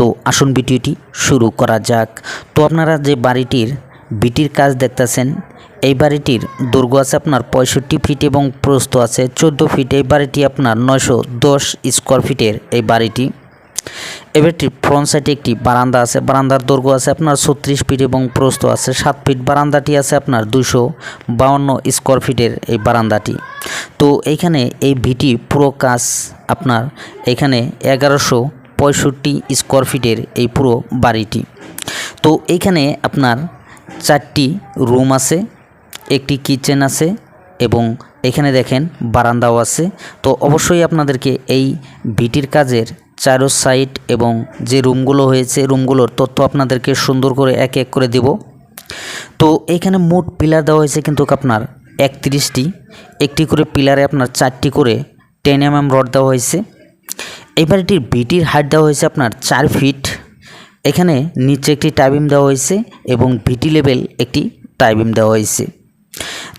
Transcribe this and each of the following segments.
তো আসুন ভিডিওটি শুরু করা যাক। তো আপনারা যে বাড়িটির ভিটির কাজ দেখতেছেন, এই বাড়িটির দৈর্ঘ্য আছে আপনার পঁয়ষট্টি ফিট এবং প্রস্থ আছে চোদ্দ ফিট। এই বাড়িটি আপনার নয়শো দশ স্কোয়ার ফিটের এই বাড়িটি। এবারটির ফ্রন্ট সাইডে একটি বারান্দা আছে। বারান্দার দৈর্ঘ্য আছে আপনার ছত্রিশ ফিট এবং প্রস্থ আছে সাত ফিট। বারান্দাটি আছে আপনার দুশো বাউন্ন স্কোয়ার ফিটের এই বারান্দাটি। তো এইখানে এই ভিটি পুরো কাজ আপনার এখানে এগারোশো পঁয়ষট্টি স্কোয়ার ফিটের এই পুরো বাড়িটি। তো এইখানে আপনার চারটি রুম আছে, একটি কিচেন আছে এবং এখানে দেখেন বারান্দাও আছে। তো অবশ্যই আপনাদেরকে এই ভিটির কাজের চারো সাইড এবং যে রুমগুলো হয়েছে, রুমগুলোর তথ্য আপনাদেরকে সুন্দর করে এক এক করে দেব। তো এখানে মোট পিলার দেওয়া হয়েছে কিন্তু আপনার একত্রিশটি। একটি করে পিলারে আপনার চারটি করে টেন এম এম রড দেওয়া হয়েছে। এই বাড়িটির ভিটির হাইট দেওয়া হয়েছে আপনার চার ফিট এখানে নিচে একটি টাইবিম দেওয়া হয়েছে এবং ভিটি লেভেল একটি টাইবিম দেওয়া হয়েছে।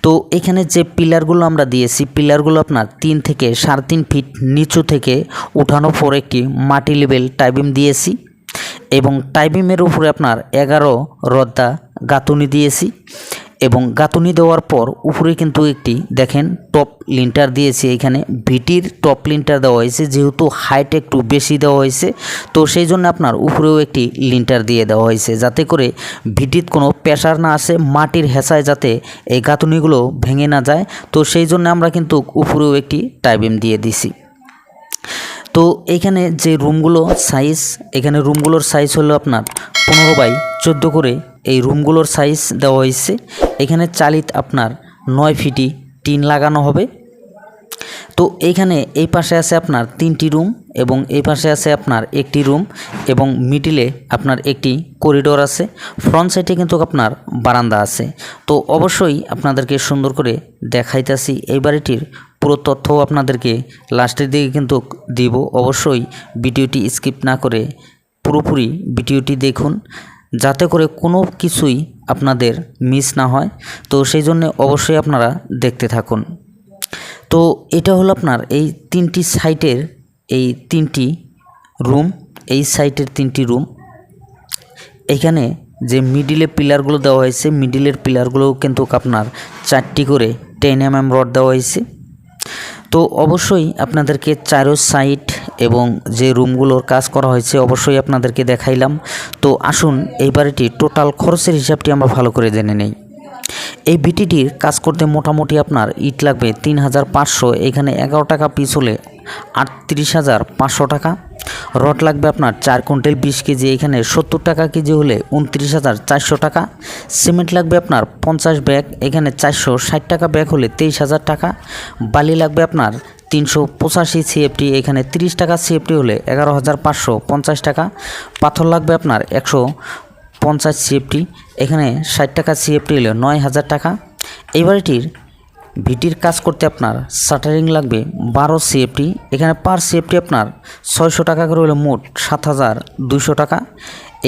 তো এখানে যে পিলারগুলো আমরা দিয়েছি পিলারগুলো আপনার তিন থেকে সাড়ে তিন ফিট নিচু থেকে উঠানোর পর একটি মাটি লেভেল টাইবিম দিয়েছি এবং টাইবিমের উপরে আপনার এগারো রদ্দা গাঁথুনি দিয়েছি। এবং গাঁথুনি দেওয়ার পর উপরে কিন্তু একটি, দেখেন টপ লিন্টার দিয়েছি এখানে। ভিটির টপ লিন্টার দেওয়া হয়েছে, যেহেতু হাইট একটু বেশি দেওয়া হয়েছে, তো সেই জন্য আপনার উপরেও একটি লিন্টার দিয়ে দেওয়া হয়েছে, যাতে করে ভিটির কোনো প্রেশার না আসে, মাটির হেঁচায় যাতে এই গাঁথুনিগুলো ভেঙে না যায়। তো সেই জন্য আমরা কিন্তু উপরেও একটি টাইবিম দিয়ে দিছি। তো এখানে যে রুমগুলো সাইজ এখানে রুমগুলোর সাইজ হলো আপনার পনেরো বাই চোদ্দ করে এই রুমগুলোর সাইজ দেওয়া হয়েছে। এখানে চালিত আপনার নয় ফিটি টিন লাগানো হবে। তো এইখানে এই পাশে আছে আপনার তিনটি রুম এবং এই পাশে আছে আপনার একটি রুম এবং মিডিলে আপনার একটি করিডোর আছে। ফ্রন্ট সাইডে কিন্তু আপনার বারান্দা আছে। তো অবশ্যই আপনাদেরকে সুন্দর করে দেখাইতেছি এই বাড়িটির পুরো তথ্যও আপনাদেরকে লাস্টের দিকে কিন্তু দিব। অবশ্যই ভিডিওটি স্কিপ না করে পুরোপুরি ভিডিওটি দেখুন। যাতে করে কোনো কিছুই আপনাদের মিস না হয়। তো সেই জন্য অবশ্যই আপনারা দেখতে থাকুন। তো এটা হলো আপনার এই তিনটি সাইটের এই তিনটি রুম এই সাইটের তিনটি রুম এখানে যে মিডিলে পিলারগুলো দেওয়া হয়েছে মিডিলের পিলারগুলোও কিন্তু আপনার চারটি করে টেন এম এম রড দেওয়া হয়েছে। তো অবশ্যই আপনাদেরকে চারো সাইড এবং যে রুমগুলোর কাজ করা হয়েছে অবশ্যই আপনাদেরকে দেখাইলাম। তো আসুন এই বাড়িটি টোটাল খরচের হিসাবটি আমরা ভালো করে জেনে নেই। এই বিটিটির কাজ করতে মোটামুটি আপনার ইট লাগবে তিন হাজার পাঁচশো, এখানে এগারো টাকা পিস হলে আটত্রিশ হাজার পাঁচশো টাকা। রড লাগবে আপনার চার কুইন্টাল বিশ কেজি, এখানে সত্তর টাকা কেজি হলে উনত্রিশ হাজার চারশো টাকা। সিমেন্ট লাগবে আপনার পঞ্চাশ ব্যাগ, এখানে চারশো ষাট টাকা ব্যাগ হলে তেইশ হাজার টাকা। বালি লাগবে আপনার তিনশো পঁচাশি সিএফটি, এখানে তিরিশ টাকা সিএফটি হলে এগারো হাজার পাঁচশো পঞ্চাশ টাকা। পাথর লাগবে আপনার একশো পঞ্চাশ সিএফটি, এখানে ষাট টাকা সিএফটি হলে নয় হাজার টাকা। এই বাড়িটির ভিটির কাজ করতে আপনার শাটারিং লাগবে বারো সিএফটি। এখানে পার সিএফটি আপনার ছয়শো টাকা করে হলে মোট সাত হাজার দুশো টাকা।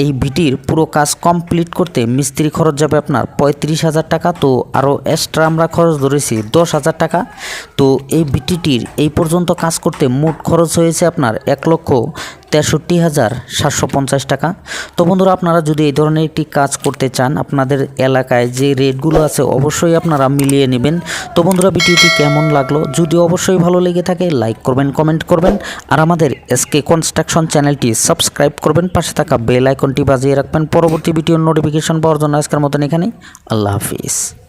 এই ভিটির পুরো কাজ কমপ্লিট করতে মিস্ত্রি খরচ যাবে আপনার পঁয়ত্রিশ হাজার টাকা। তো আরও এক্সট্রা আমরা খরচ ধরেছি দশ হাজার টাকা। তো এই ভিটিটির এই পর্যন্ত কাজ করতে মোট খরচ হয়েছে আপনার এক লক্ষ তেষট্টি হাজার সাতশো পঞ্চাশ টাকা। তো বন্ধুরা, আপনারা যদি এই ধরনের একটি কাজ করতে চান, আপনাদের এলাকায় যে রেটগুলো আছে, অবশ্যই আপনারা মিলিয়ে নেবেন। তো বন্ধুরা, ভিডিওটি কেমন লাগল? যদি অবশ্যই ভালো লেগে থাকে, লাইক করবেন, কমেন্ট করবেন। আর আমাদের এসকে কনস্ট্রাকশন চ্যানেলটি সাবস্ক্রাইব করবেন। পাশে থাকা বেল আইকনটি বাজিয়ে রাখবেন। পরবর্তী ভিডিওর নোটিফিকেশন পাওয়ার জন্য আজকের মতন এখানে আল্লাহ হাফিজ।